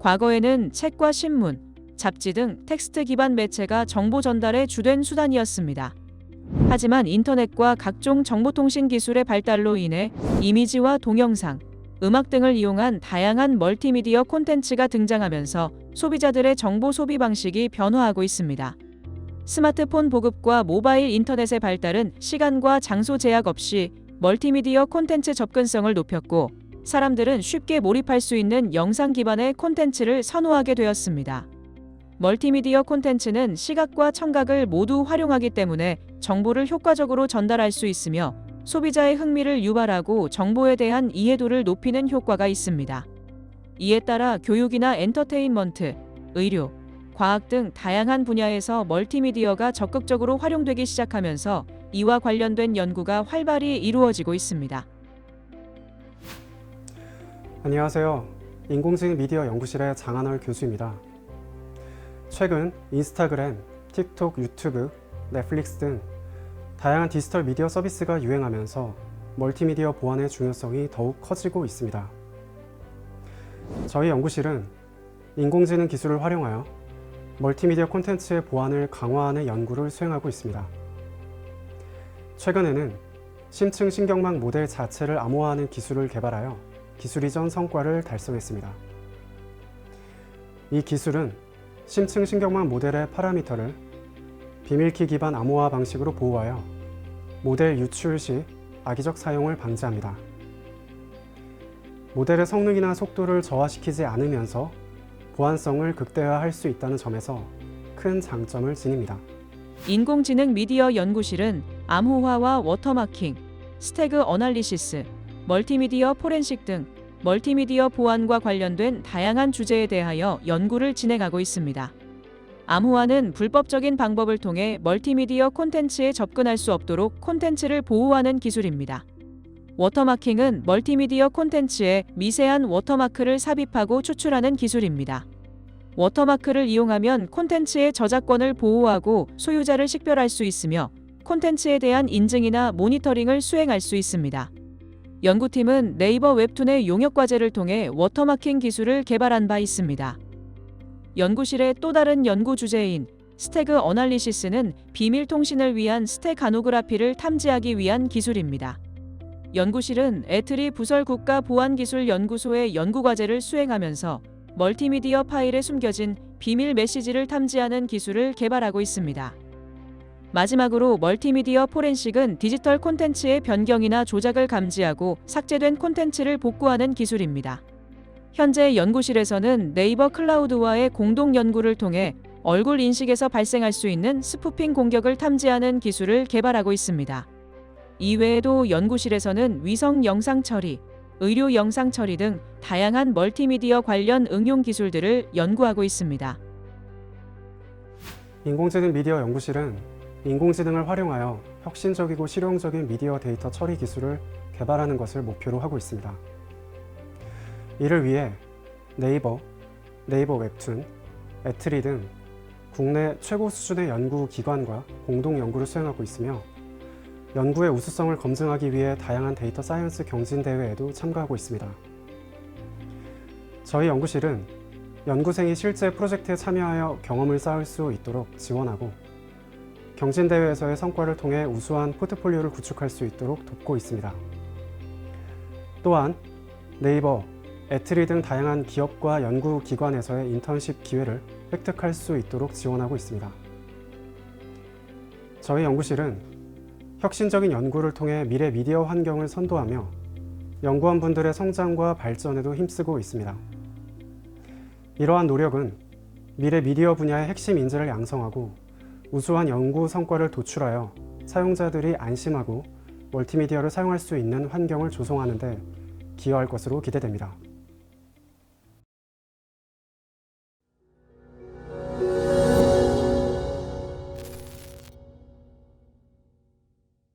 과거에는 책과 신문, 잡지 등 텍스트 기반 매체가 정보 전달의 주된 수단이었습니다. 하지만 인터넷과 각종 정보통신 기술의 발달로 인해 이미지와 동영상, 음악 등을 이용한 다양한 멀티미디어 콘텐츠가 등장하면서 소비자들의 정보 소비 방식이 변화하고 있습니다. 스마트폰 보급과 모바일 인터넷의 발달은 시간과 장소 제약 없이 멀티미디어 콘텐츠 접근성을 높였고 사람들은 쉽게 몰입할 수 있는 영상 기반의 콘텐츠를 선호하게 되었습니다. 멀티미디어 콘텐츠는 시각과 청각을 모두 활용하기 때문에 정보를 효과적으로 전달할 수 있으며 소비자의 흥미를 유발하고 정보에 대한 이해도를 높이는 효과가 있습니다. 이에 따라 교육이나 엔터테인먼트, 의료, 과학 등 다양한 분야에서 멀티미디어가 적극적으로 활용되기 시작하면서 이와 관련된 연구가 활발히 이루어지고 있습니다. 안녕하세요. 인공지능 미디어 연구실의 장한월 교수입니다. 최근 인스타그램, 틱톡, 유튜브, 넷플릭스 등 다양한 디지털 미디어 서비스가 유행하면서 멀티미디어 보안의 중요성이 더욱 커지고 있습니다. 저희 연구실은 인공지능 기술을 활용하여 멀티미디어 콘텐츠의 보안을 강화하는 연구를 수행하고 있습니다. 최근에는 심층 신경망 모델 자체를 암호화하는 기술을 개발하여 기술 이전 성과를 달성했습니다. 이 기술은 심층 신경망 모델의 파라미터를 비밀키 기반 암호화 방식으로 보호하여 모델 유출 시 악의적 사용을 방지합니다. 모델의 성능이나 속도를 저하시키지 않으면서 보안성을 극대화할 수 있다는 점에서 큰 장점을 지닙니다. 인공지능 미디어 연구실은 암호화와 워터마킹, 스태그 어널리시스, 멀티미디어 포렌식 등 멀티미디어 보안과 관련된 다양한 주제에 대하여 연구를 진행하고 있습니다. 암호화는 불법적인 방법을 통해 멀티미디어 콘텐츠에 접근할 수 없도록 콘텐츠를 보호하는 기술입니다. 워터마킹은 멀티미디어 콘텐츠에 미세한 워터마크를 삽입하고 추출하는 기술입니다. 워터마크를 이용하면 콘텐츠의 저작권을 보호하고 소유자를 식별할 수 있으며 콘텐츠에 대한 인증이나 모니터링을 수행할 수 있습니다. 연구팀은 네이버 웹툰의 용역 과제를 통해 워터마킹 기술을 개발한 바 있습니다. 연구실의 또 다른 연구 주제인 스태그 어널리시스는 비밀 통신을 위한 스테가노그라피를 탐지하기 위한 기술입니다. 연구실은 에트리 부설 국가 보안 기술 연구소의 연구 과제를 수행하면서 멀티미디어 파일에 숨겨진 비밀 메시지를 탐지하는 기술을 개발하고 있습니다. 마지막으로 멀티미디어 포렌식은 디지털 콘텐츠의 변경이나 조작을 감지하고 삭제된 콘텐츠를 복구하는 기술입니다. 현재 연구실에서는 네이버 클라우드와의 공동 연구를 통해 얼굴 인식에서 발생할 수 있는 스푸핑 공격을 탐지하는 기술을 개발하고 있습니다. 이외에도 연구실에서는 위성 영상 처리, 의료 영상 처리 등 다양한 멀티미디어 관련 응용 기술들을 연구하고 있습니다. 인공지능 미디어 연구실은 인공지능을 활용하여 혁신적이고 실용적인 미디어 데이터 처리 기술을 개발하는 것을 목표로 하고 있습니다. 이를 위해 네이버, 네이버 웹툰, 애트리 등 국내 최고 수준의 연구 기관과 공동 연구를 수행하고 있으며 연구의 우수성을 검증하기 위해 다양한 데이터 사이언스 경진 대회에도 참가하고 있습니다. 저희 연구실은 연구생이 실제 프로젝트에 참여하여 경험을 쌓을 수 있도록 지원하고 경진대회에서의 성과를 통해 우수한 포트폴리오를 구축할 수 있도록 돕고 있습니다. 또한 네이버, 애트리 등 다양한 기업과 연구기관에서의 인턴십 기회를 획득할 수 있도록 지원하고 있습니다. 저희 연구실은 혁신적인 연구를 통해 미래 미디어 환경을 선도하며 연구원분들의 성장과 발전에도 힘쓰고 있습니다. 이러한 노력은 미래 미디어 분야의 핵심 인재를 양성하고 우수한 연구 성과를 도출하여 사용자들이 안심하고 멀티미디어를 사용할 수 있는 환경을 조성하는 데 기여할 것으로 기대됩니다.